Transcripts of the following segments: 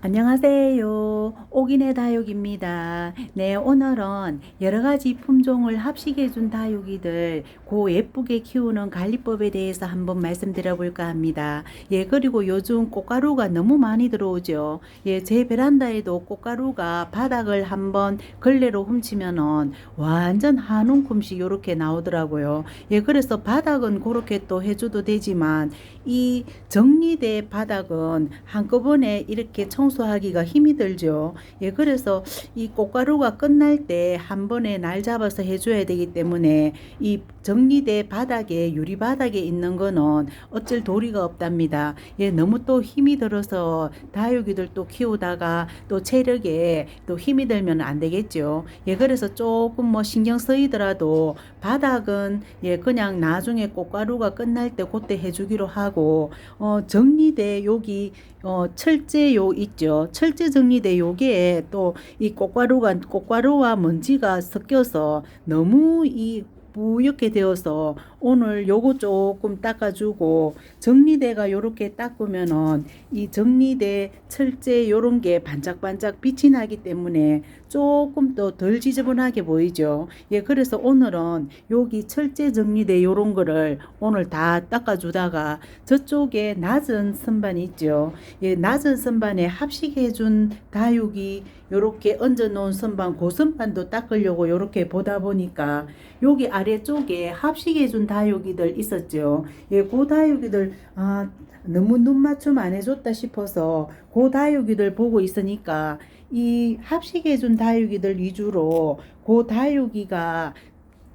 안녕하세요. 옥인의 다육입니다. 네, 오늘은 여러 가지 품종을 합식해준 다육이들 고 예쁘게 키우는 관리법에 대해서 한번 말씀드려 볼까 합니다. 예, 그리고 요즘 꽃가루가 너무 많이 들어오죠. 예, 제 베란다에도 꽃가루가 바닥을 한번 걸레로 훔치면은 완전 한 움큼씩 이렇게 나오더라고요. 예, 그래서 바닥은 그렇게 또 해줘도 되지만 이 정리대 바닥은 한꺼번에 이렇게 청 소하기가 힘이 들죠. 예, 그래서 이 꽃가루가 끝날 때 한 번에 날 잡아서 해줘야 되기 때문에 이 정리대 바닥에 유리 바닥에 있는 거는 어쩔 도리가 없답니다. 예, 너무 또 힘이 들어서 다육이들 또 키우다가 또 체력에 또 힘이 들면 안 되겠죠. 예, 그래서 조금 뭐 신경 쓰이더라도 바닥은 예, 그냥 나중에 꽃가루가 끝날 때 그때 해주기로 하고 어, 정리대 여기 어, 철제요 있죠. 철제 정리대 요게 또 이 꽃가루가 꽃가루와 먼지가 섞여서 너무 이 뿌옇게 되어서 오늘 요거 조금 닦아주고 정리대가 요렇게 닦으면은 이 정리대 철제 요런 게 반짝반짝 빛이 나기 때문에 조금 더 덜 지저분하게 보이죠. 예, 그래서 오늘은 여기 철제 정리대 요런 거를 오늘 다 닦아주다가 저쪽에 낮은 선반 있죠. 예, 낮은 선반에 합식해준 다육이 요렇게 얹어 놓은 선반 고선반도 닦으려고 요렇게 보다 보니까 여기 아래쪽에 합식해준 다육이들 있었죠. 예, 그 다육이들 아 너무 눈 맞춤 안 해줬다 싶어서 그 다육이들 보고 있으니까 이 합식해준 다육이들 위주로 그 다육이가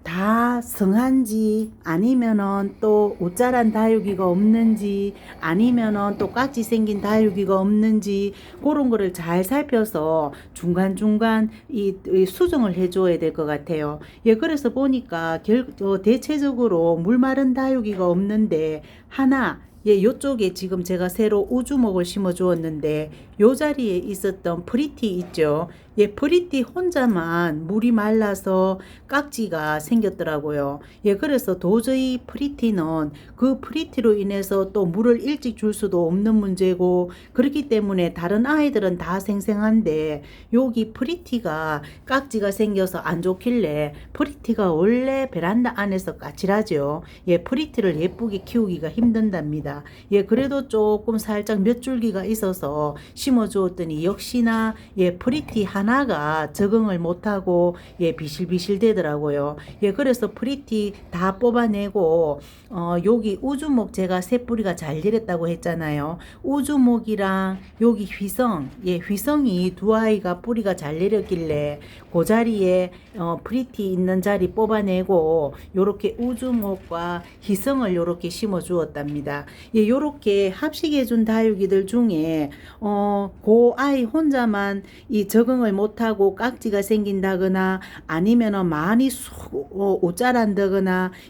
다 성한지 아니면은 또 옷자란 다육이가 없는지 아니면은 또 깍지 생긴 다육이가 없는지 그런 거를 잘 살펴서 중간중간 이, 이 수정을 해줘야 될 것 같아요. 예, 그래서 보니까 결, 어, 대체적으로 물 마른 다육이가 없는데 하나 예, 요쪽에 지금 제가 새로 우주목을 심어 주었는데 요 자리에 있었던 프리티 있죠. 예, 프리티 혼자만 물이 말라서 깍지가 생겼더라고요. 예, 그래서 도저히 프리티는 그 프리티로 인해서 또 물을 일찍 줄 수도 없는 문제고 그렇기 때문에 다른 아이들은 다 생생한데 여기 프리티가 깍지가 생겨서 안 좋길래 프리티가 원래 베란다 안에서 까칠하죠. 예, 프리티를 예쁘게 키우기가 힘든답니다. 예, 그래도 조금 살짝 몇 줄기가 있어서 심어 주었더니 역시나 예, 프리티 하나가 적응을 못하고 예, 비실비실 되더라고요. 예, 그래서 프리티 다 뽑아내고 어, 여기 우주목 제가 새 뿌리가 잘 내렸다고 했잖아요. 우주목이랑 여기 휘성, 예, 휘성이 두 아이가 뿌리가 잘 내렸길래 그 자리에 어, 프리티 있는 자리 뽑아내고 요렇게 우주목과 희성을 요렇게 심어 주었답니다. 예, 요렇게 합식해 준 다육이들 중에 어, 그 아이 혼자만 이 적응을 못하고 깍지가 생긴다거나 아니면은 많이 수, 어,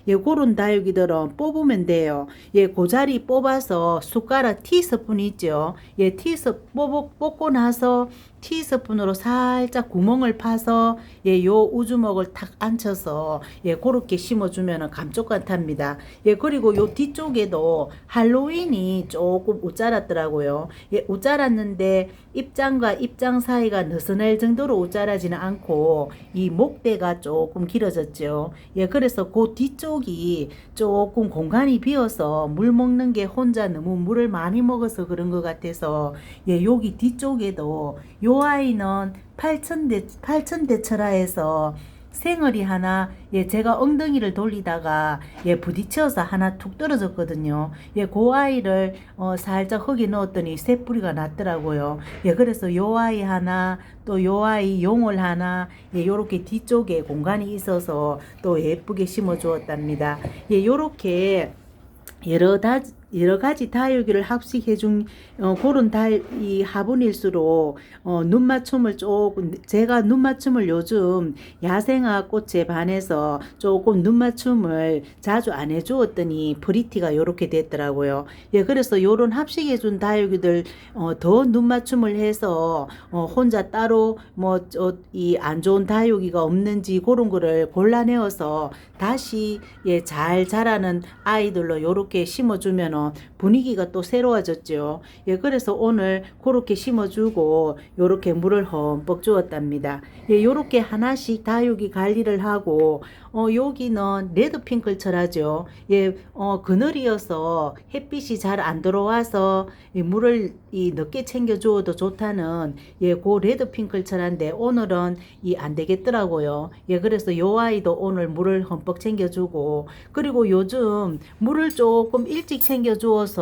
예, 그런 다육이들은 뽑으면 돼요. 예, 그 자리 뽑아서 숟가락 티스푼 있죠. 예, 티스 뽑, 뽑고 나서 티스푼으로 살짝 구멍을 파서 예, 요 우주목을 탁 앉혀서 예, 그렇게 심어주면 감쪽 같답니다. 예, 그리고 요 뒤쪽에도 할로윈이 조금 웃자랐더라고요. 예, 웃자랐는데 입장과 입장 사이가 느슨할 정도로 웃자라지는 않고 이 목대가 조금 길어졌죠. 예, 그래서 그 뒤쪽이 조금 공간이 비어서 물 먹는 게 혼자 너무 물을 많이 먹어서 그런 것 같아서 예, 여기 뒤쪽에도 요 아이는 8천대 8천대철화에서 생얼이 하나 예 제가 엉덩이를 돌리다가 예 부딪혀서 하나 툭 떨어졌거든요. 예그 아이를 어 살짝 흙에 넣었더니 새 뿌리가 났더라고요. 예 그래서 요 아이 하나 또 요 아이 용을 하나 예 요렇게 뒤쪽에 공간이 있어서 또 예쁘게 심어 주었답니다. 예 요렇게 여러 다 여러 가지 다육이를 합식해 준 어, 그런 달이 화분일수록 어, 눈 맞춤을 조금 제가 눈 맞춤을 요즘 야생화 꽃에 반해서 조금 눈 맞춤을 자주 안 해주었더니 프리티가 요렇게 됐더라고요. 예, 그래서 요런 합식해 준 다육이들 어, 더 눈 맞춤을 해서 어, 혼자 따로 뭐이안 좋은 다육이가 없는지 그런 거를 골라내어서 다시 예, 잘 자라는 아이들로 요렇게 심어주면 은 심으면은 분위기가 또 새로워졌죠. 예, 그래서 오늘 그렇게 심어주고 요렇게 물을 흠뻑 주었답니다. 예, 요렇게 하나씩 다육이 관리를 하고 어, 여기는 레드 핑클 철 하죠. 예, 어, 그늘이어서 햇빛이 잘 안 들어와서 이 물을 이 늦게 챙겨 주어도 좋다는 예, 그 레드 핑클 철한데 오늘은 이 안 되겠더라고요. 예, 그래서 요 아이도 오늘 물을 흠뻑 챙겨 주고 그리고 요즘 물을 조금 일찍 챙겨 주어서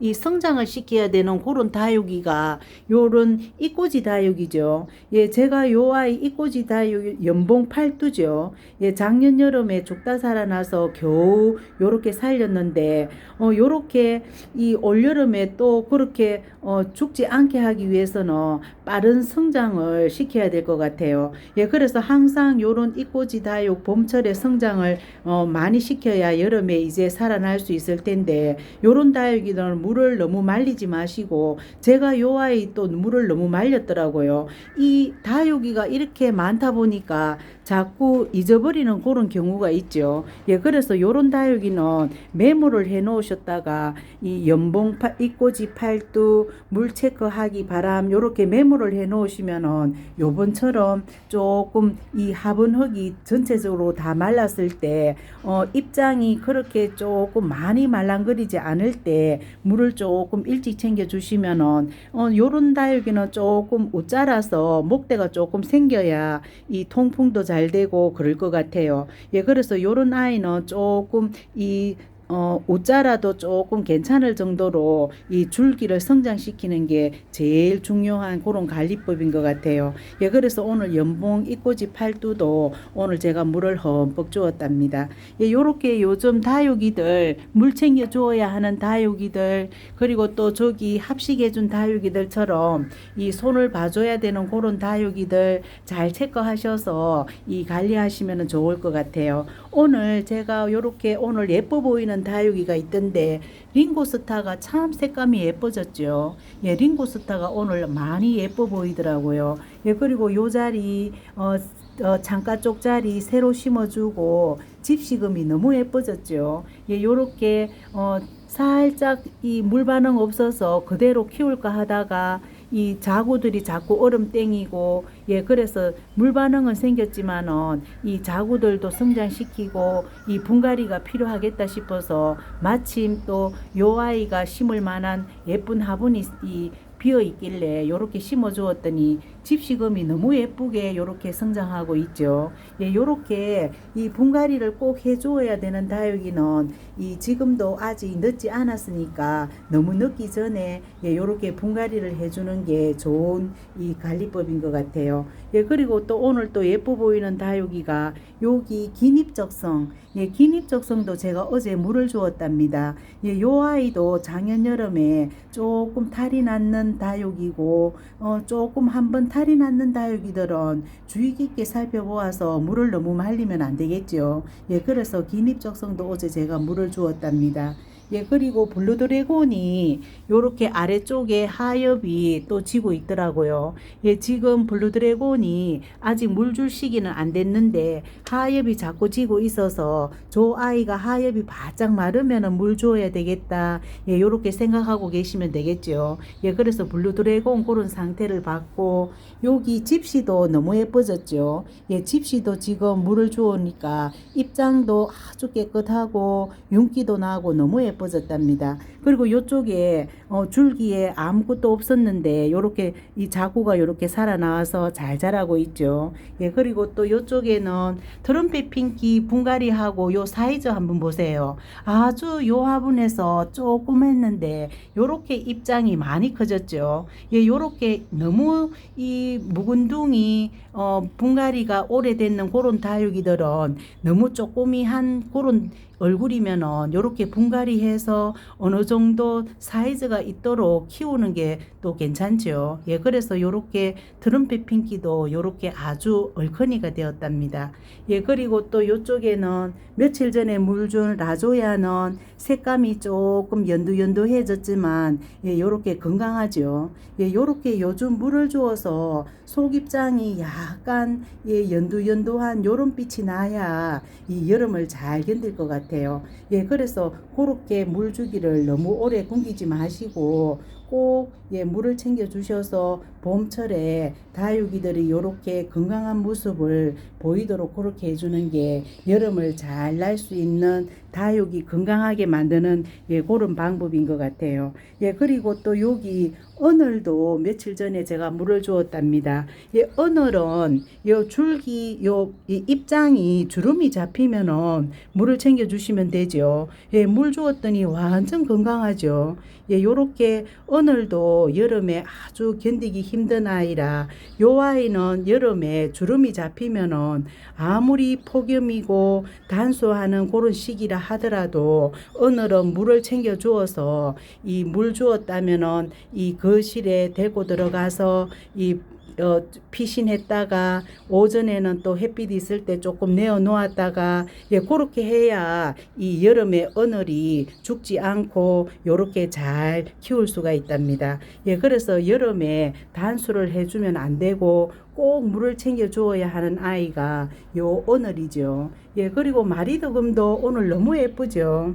이 성장을 시켜야 되는 그런 다육이가 요런 이꼬지 다육이죠. 예, 제가 요 아이 이꼬지 다육 연봉 팔두죠. 예, 작년 여름에 죽다 살아나서 겨우 요렇게 살렸는데 어 요렇게 이 올여름에 또 그렇게 어 죽지 않게 하기 위해서는 빠른 성장을 시켜야 될 것 같아요. 예, 그래서 항상 요런 이꼬지 다육 봄철에 성장을 어 많이 시켜야 여름에 이제 살아날 수 있을 텐데 요런 다 육이는 물을 너무 말리지 마시고 제가 요 아이 또 물을 너무 말렸더라고요. 이 다육이가 이렇게 많다 보니까 자꾸 잊어버리는 그런 경우가 있죠. 예, 그래서 요런 다육이는 메모를 해 놓으셨다가 이 연봉 파, 이꼬지 팔두 물 체크하기 바람 요렇게 메모를 해 놓으시면은 요번처럼 조금 이 화분 흙이 전체적으로 다 말랐을 때 어, 입장이 그렇게 조금 많이 말랑거리지 않을 때 물을 조금 일찍 챙겨 주시면은 어, 요런 다육이는 조금 웃자라서 목대가 조금 생겨야 이 통풍도 잘 되고 그럴 것 같아요. 예, 그래서 요런 아이는 조금 이 어, 옷자라도 조금 괜찮을 정도로 이 줄기를 성장시키는 게 제일 중요한 그런 관리법인 것 같아요. 예, 그래서 오늘 연봉 이꼬지 팔두도 오늘 제가 물을 흠뻑 주었답니다. 예, 요렇게 요즘 다육이들 물 챙겨 주어야 하는 다육이들 그리고 또 저기 합식해 준 다육이들처럼 이 손을 봐줘야 되는 그런 다육이들 잘 체크하셔서 이 관리하시면 좋을 것 같아요. 오늘 제가 요렇게 오늘 예뻐 보이는 다육이가 있던데 링고스타가 참 색감이 예뻐졌죠. 예, 링고스타가 오늘 많이 예뻐 보이더라고요. 예, 그리고 요 자리 어, 어, 창가 쪽 자리 새로 심어주고 집시금이 너무 예뻐졌죠. 예, 요렇게 어, 살짝 이 물 반응 없어서 그대로 키울까 하다가 이 자구들이 자꾸 얼음 땡이고 예 그래서 물 반응은 생겼지만은 이 자구들도 성장시키고 이 분갈이가 필요하겠다 싶어서 마침 또 요 아이가 심을 만한 예쁜 화분이 이 비어 있길래 요렇게 심어 주었더니 집시금이 너무 예쁘게 요렇게 성장하고 있죠. 예, 요렇게 이 분갈이를 꼭 해주어야 되는 다육이는 이 지금도 아직 늦지 않았으니까 너무 늦기 전에 예, 요렇게 분갈이를 해주는 게 좋은 이 관리법인 것 같아요. 예, 그리고 또 오늘 또 예뻐 보이는 다육이가 여기 긴입적성, 예, 긴입적성도 제가 어제 물을 주었답니다. 예, 요 아이도 작년 여름에 조금 탈이 났는 다육이고, 어, 조금 한번 탈이 났는 다육이들은 주의 깊게 살펴보아서 물을 너무 말리면 안 되겠죠. 예, 그래서 긴입적성도 어제 제가 물을 주었답니다. 예, 그리고 블루 드래곤이 요렇게 아래쪽에 하엽이 또 지고 있더라고요. 예, 지금 블루 드래곤이 아직 물줄 시기는 안 됐는데 하엽이 자꾸 지고 있어서 저 아이가 하엽이 바짝 마르면은 물 줘야 되겠다. 예, 요렇게 생각하고 계시면 되겠죠. 예, 그래서 블루 드래곤 그런 상태를 봤고 여기 집시도 너무 예뻐졌죠. 예, 집시도 지금 물을 주으니까 입장도 아주 깨끗하고 윤기도 나고 너무 예뻐 졌답니다. 그리고 이쪽에 어, 줄기에 아무것도 없었는데 요렇게 이 자구가 요렇게 살아나와서 잘 자라고 있죠. 예, 그리고 또 이쪽에는 트럼펫 핑키 분갈이하고 요 사이즈 한번 보세요. 아주 요 화분에서 조금 했는데 요렇게 입장이 많이 커졌죠. 예, 요렇게 너무 이 묵은둥이 어, 분갈이가 오래됐는 그런 다육이들은 너무 쪼꼬미한 그런 얼굴이면은 요렇게 분갈이 해서 어느 정도 사이즈가 있도록 키우는 게 또 괜찮죠. 예, 그래서 요렇게 트럼펫 핑키도 요렇게 아주 얼큰이가 되었답니다. 예, 그리고 또 요쪽에는 며칠 전에 물 준 라조야는 색감이 조금 연두연두해졌지만 예, 요렇게 건강하죠. 예, 요렇게 요즘 물을 주어서 속입장이 약간 예, 연두연두한 요런 빛이 나야 이 여름을 잘 견딜 것 같아요. 예, 그래서 그렇게 물 주기를 너무 오래 굶기지 마시고 꼭 예, 물을 챙겨 주셔서 봄철에 다육이들이 이렇게 건강한 모습을 보이도록 그렇게 해주는 게 여름을 잘 날 수 있는 다육이 건강하게 만드는 예, 그런 방법인 것 같아요. 예, 그리고 또 여기 언을도 며칠 전에 제가 물을 주었답니다. 예, 언을은 요 줄기 요이 입장이 주름이 잡히면은 물을 챙겨 주시면 되죠. 예, 물 주었더니 완전 건강하죠. 예, 요렇게 언을도 여름에 아주 견디기 힘든 아이라 요 아이는 여름에 주름이 잡히면은 아무리 폭염이고 단수하는 그런 시기라 하더라도 오늘은 물을 챙겨 주어서 이 물 주었다면은 이 거실에 데리고 들어가서 이 어, 피신했다가 오전에는 또 햇빛 있을 때 조금 내어 놓았다가 예 그렇게 해야 이 여름에 언어리 죽지 않고 요렇게 잘 키울 수가 있답니다. 예 그래서 여름에 단수를 해주면 안 되고 꼭 물을 챙겨 주어야 하는 아이가 요 오늘이죠. 예 그리고 마리드금도 오늘 너무 예쁘죠.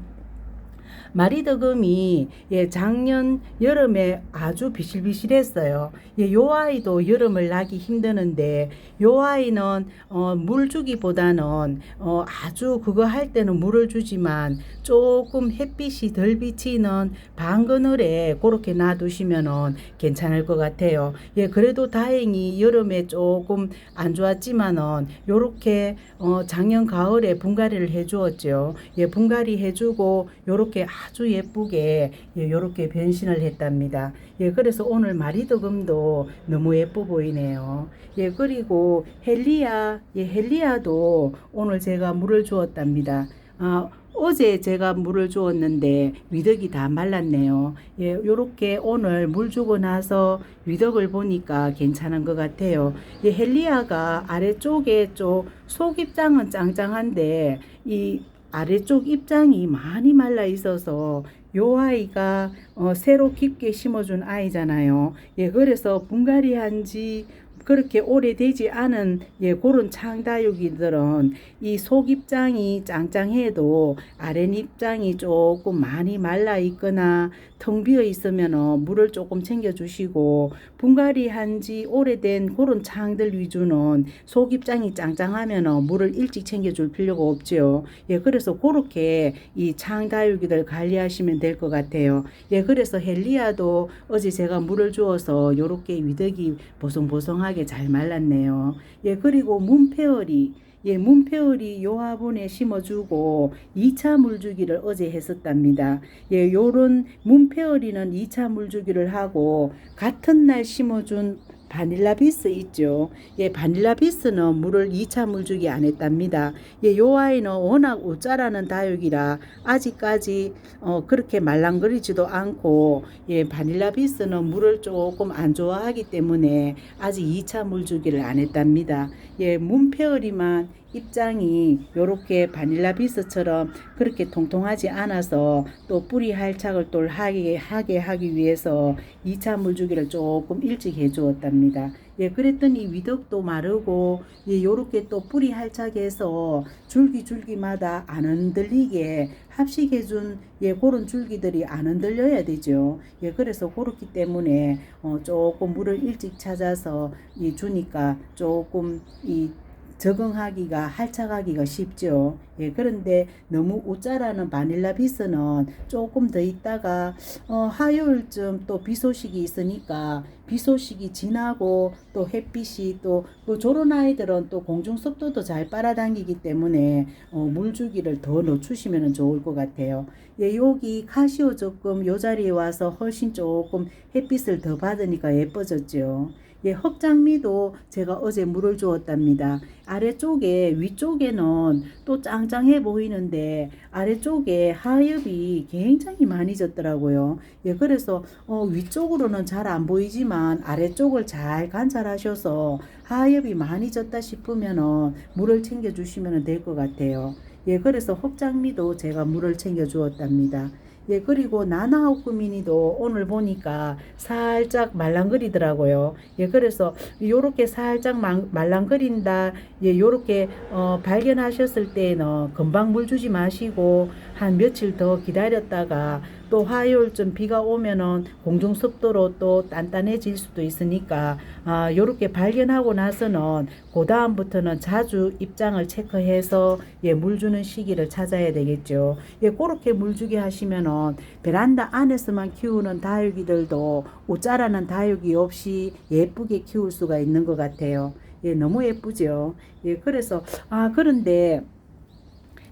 마리드금이 예, 작년 여름에 아주 비실비실했어요. 예, 요 아이도 여름을 나기 힘드는데 요 아이는 어, 물 주기보다는 어, 아주 그거 할 때는 물을 주지만 조금 햇빛이 덜 비치는 방 그늘에 그렇게 놔두시면은 괜찮을 것 같아요. 예, 그래도 다행히 여름에 조금 안 좋았지만은 요렇게 어, 작년 가을에 분갈이를 해주었죠. 예, 분갈이 해주고 요렇게 아주 예쁘게 예, 요렇게 변신을 했답니다. 예, 그래서 오늘 마리드금도 너무 예뻐 보이네요. 예, 그리고 헬리아, 예, 헬리아도 오늘 제가 물을 주었답니다. 아, 어제 제가 물을 주었는데 위덕이 다 말랐네요. 예, 요렇게 오늘 물 주고 나서 위덕을 보니까 괜찮은 것 같아요. 예, 헬리아가 아래쪽에 쪽 속입장은 짱짱한데 이 아래쪽 입장이 많이 말라 있어서 요 아이가 어, 새로 깊게 심어준 아이잖아요. 예, 그래서 분갈이 한지 그렇게 오래되지 않은 예, 그런 창다육이들은 이 속 입장이 짱짱해도 아랫 입장이 조금 많이 말라 있거나 텅 비어 있으면 물을 조금 챙겨 주시고 분갈이 한지 오래된 그런 창들 위주는 속 입장이 짱짱하면 물을 일찍 챙겨 줄 필요가 없죠. 예, 그래서 그렇게 이 창다육이들 관리하시면 될 것 같아요. 예, 그래서 헬리아도 어제 제가 물을 주어서 요렇게 위덕이 보송보송하게 잘 말랐네요. 예, 그리고 문페어리 예, 문페어리 요 화분에 심어주고 2차 물주기를 어제 했었답니다. 예, 요런 문페어리는 2차 물주기를 하고 같은 날 심어준 바닐라 비스 있죠. 예, 바닐라 비스는 물을 2차 물주기 안 했답니다. 예, 요 아이는 워낙 우짜라는 다육이라 아직까지 어, 그렇게 말랑거리지도 않고 예, 바닐라 비스는 물을 조금 안 좋아하기 때문에 아직 2차 물주기를 안 했답니다. 예, 문페어리만 입장이 요렇게 바닐라 비스처럼 그렇게 통통하지 않아서 또 뿌리 할착을 또 하게, 하게 하기 위해서 2차 물주기를 조금 일찍 해 주었답니다. 예, 그랬더니 위덕도 마르고, 예, 요렇게 또 뿌리 할착해서 줄기 줄기마다 안 흔들리게 합식해 준, 예, 그런 줄기들이 안 흔들려야 되죠. 예, 그래서 그렇기 때문에, 어, 조금 물을 일찍 찾아서, 이 주니까 조금 이 적응하기가 할착하기가 쉽죠. 예, 그런데 너무 우짜라는 바닐라 비스는 조금 더 있다가 어, 화요일쯤 또 비 소식이 있으니까 비 소식이 지나고 또 햇빛이 또그 저런 아이들은 또 공중 습도도 잘 빨아당기기 때문에 어, 물 주기를 더 늦추시면 좋을 것 같아요. 예, 여기 카시오 조금 요 자리에 와서 훨씬 조금 햇빛을 더 받으니까 예뻐졌죠. 예, 흑장미도 제가 어제 물을 주었답니다. 아래쪽에 위쪽에는 또 짱짱해 보이는데 아래쪽에 하엽이 굉장히 많이 졌더라고요. 예, 그래서 어, 위쪽으로는 잘 안 보이지만 아래쪽을 잘 관찰하셔서 하엽이 많이 졌다 싶으면은 물을 챙겨 주시면 될 것 같아요. 예, 그래서 흑장미도 제가 물을 챙겨 주었답니다. 예, 그리고 나나하우크미니도 오늘 보니까 살짝 말랑거리더라고요. 예, 그래서 요렇게 살짝 말- 말랑거린다. 예, 요렇게 어, 발견하셨을 때는 금방 물 주지 마시고 한 며칠 더 기다렸다가 또 화요일쯤 비가 오면은 공중 습도로 또 단단해질 수도 있으니까 아, 요렇게 발견하고 나서는 그 다음부터는 자주 입장을 체크해서 예, 물 주는 시기를 찾아야 되겠죠. 예, 그렇게 물 주게 하시면은 베란다 안에서만 키우는 다육이들도 옷자라는 다육이 없이 예쁘게 키울 수가 있는 것 같아요. 예, 너무 예쁘죠. 예, 그래서 아 그런데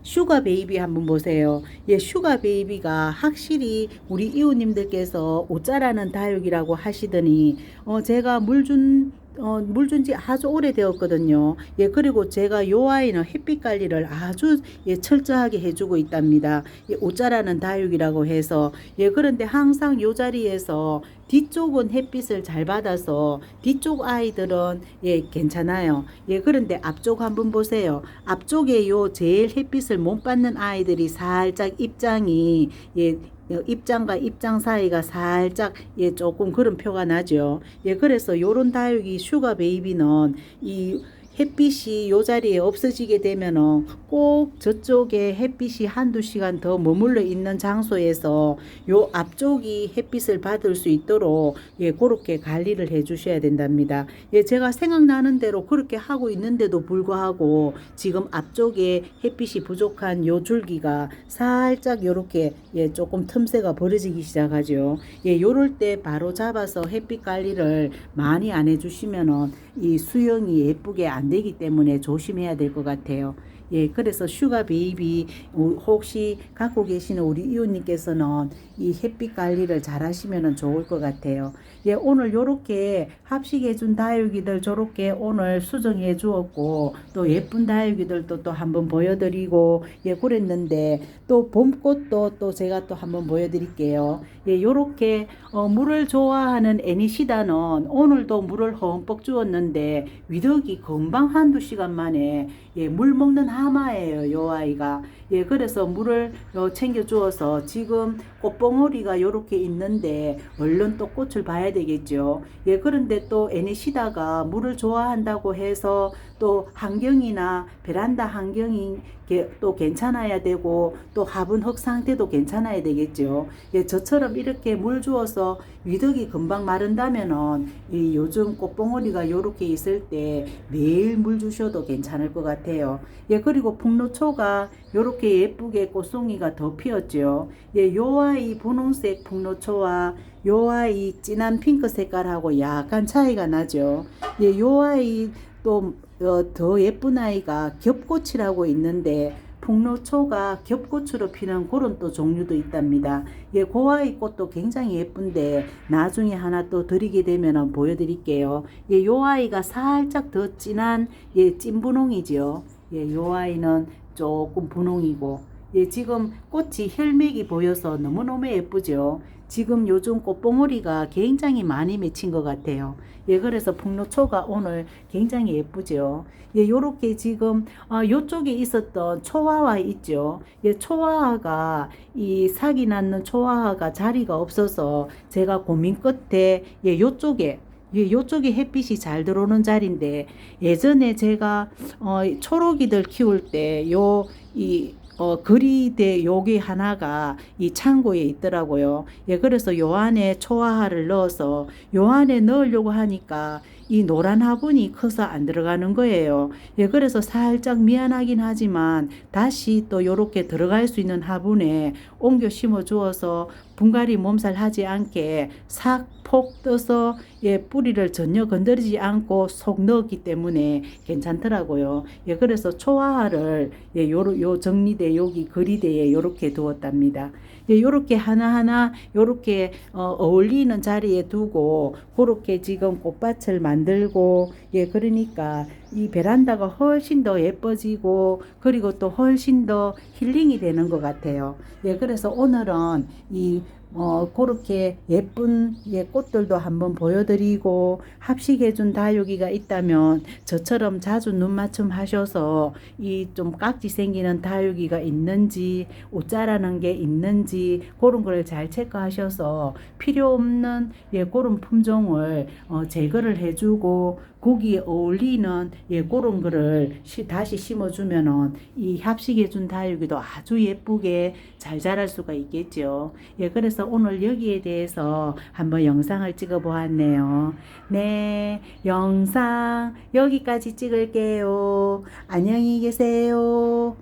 슈가 베이비 한번 보세요. 예, 슈가 베이비가 확실히 우리 이웃님들께서 옷자라는 다육이라고 하시더니 어 제가 물준 어, 물 준 지 아주 오래되었거든요. 예, 그리고 제가 요 아이는 햇빛 관리를 아주 예, 철저하게 해주고 있답니다. 예, 옷자라는 다육이라고 해서 예, 그런데 항상 요 자리에서 뒤쪽은 햇빛을 잘 받아서 뒤쪽 아이들은 예, 괜찮아요. 예, 그런데 앞쪽 한번 보세요. 앞쪽에 요 제일 햇빛을 못 받는 아이들이 살짝 입장이 예, 어, 입장과 입장 사이가 살짝 예 조금 그런 표가 나죠. 예 그래서 요런 다육이 슈가 베이비는 이 햇빛이 요 자리에 없어지게 되면은 꼭 저쪽에 햇빛이 한두 시간 더 머물러 있는 장소에서 요 앞쪽이 햇빛을 받을 수 있도록 예 그렇게 관리를 해 주셔야 된답니다. 예 제가 생각나는 대로 그렇게 하고 있는데도 불구하고 지금 앞쪽에 햇빛이 부족한 요 줄기가 살짝 요렇게 예 조금 틈새가 벌어지기 시작하죠. 예 요럴 때 바로 잡아서 햇빛 관리를 많이 안 해 주시면은 이 수영이 예쁘게 안 되기 때문에 조심해야 될 것 같아요. 예, 그래서 슈가 베이비 우- 혹시 갖고 계시는 우리 이웃님께서는 이 햇빛 관리를 잘 하시면 좋을 것 같아요. 예, 오늘 요렇게 합식해 준 다육이들 저렇게 오늘 수정해 주었고 또 예쁜 다육이들도 또 한번 보여드리고 예, 그랬는데 또 봄꽃도 또 제가 또 한번 보여드릴게요. 예, 요렇게 어, 물을 좋아하는 애니시다는 오늘도 물을 흠뻑 주었는데 위덕이 금방 한두 시간 만에 예, 물 먹는 하마예요, 요 아이가. 예, 그래서 물을 어, 챙겨 주어서 지금 꽃봉오리가 요렇게 있는데 얼른 또 꽃을 봐야 되겠죠. 예, 그런데 또 애니시다가 물을 좋아한다고 해서 또 환경이나 베란다 환경이 게- 또 괜찮아야 되고 또 화분 흙 상태도 괜찮아야 되겠죠. 예, 저처럼 이렇게 물 주어서 위덕이 금방 마른다면은 이 요즘 꽃봉오리가 요렇게 있을 때 매일 물 주셔도 괜찮을 것 같아요. 예, 그리고 풍노초가 요렇게 예쁘게 꽃송이가 더 피었죠. 예, 요 아이 분홍색 풍노초와 요 아이 진한 핑크 색깔하고 약간 차이가 나죠. 예, 요 아이 또 어, 더 예쁜 아이가 겹꽃이라고 있는데 풍노초가 겹꽃으로 피는 그런 또 종류도 있답니다. 예, 그 아이 꽃도 굉장히 예쁜데 나중에 하나 또 드리게 되면 보여드릴게요. 예, 요 아이가 살짝 더 진한 예, 찐분홍이죠. 예, 요 아이는 조금 분홍이고 예, 지금 꽃이 혈맥이 보여서 너무너무 예쁘죠. 지금 요즘 꽃봉오리가 굉장히 많이 맺힌 것 같아요. 예, 그래서 풍노초가 오늘 굉장히 예쁘죠. 예, 요렇게 지금, 아, 요쪽에 있었던 초화화 있죠. 예, 초화화가 이 사기 낳는 초화화가 자리가 없어서 제가 고민 끝에 예, 요쪽에 예, 요쪽에 햇빛이 잘 들어오는 자리인데 예전에 제가 어, 초록이들 키울 때 요 이 어, 거리대 여기 하나가 이 창고에 있더라고요. 예, 그래서 요 안에 초화화를 넣어서 요 안에 넣으려고 하니까 이 노란 화분이 커서 안 들어가는 거예요. 예, 그래서 살짝 미안하긴 하지만 다시 또 요렇게 들어갈 수 있는 화분에 옮겨 심어 주어서 분갈이 몸살 하지 않게 싹폭 떠서 예, 뿌리를 전혀 건드리지 않고 속 넣었기 때문에 괜찮더라고요. 예, 그래서 초화화를 예, 요, 요 정리대 여기 거리대에 요렇게 두었답니다. 예, 요렇게 하나하나 요렇게 어, 어울리는 자리에 두고 그렇게 지금 꽃밭을 만들고 예, 그러니까 이 베란다가 훨씬 더 예뻐지고 그리고 또 훨씬 더 힐링이 되는 것 같아요. 예, 그래서 오늘은 이 어, 그렇게 예쁜 예, 꽃들도 한번 보여드리고 합식해준 다육이가 있다면 저처럼 자주 눈 맞춤 하셔서 이 좀 깍지 생기는 다육이가 있는지 옷자라는 게 있는지 그런 걸 잘 체크하셔서 필요 없는 예, 그런 품종을 어, 제거를 해주고 거기에 어울리는 예, 그런 거를 시, 다시 심어주면은 이 합식해준 다육이도 아주 예쁘게 잘 자랄 수가 있겠죠. 예, 그래서 오늘 여기에 대해서 한번 영상을 찍어 보았네요. 네, 영상 여기까지 찍을게요. 안녕히 계세요.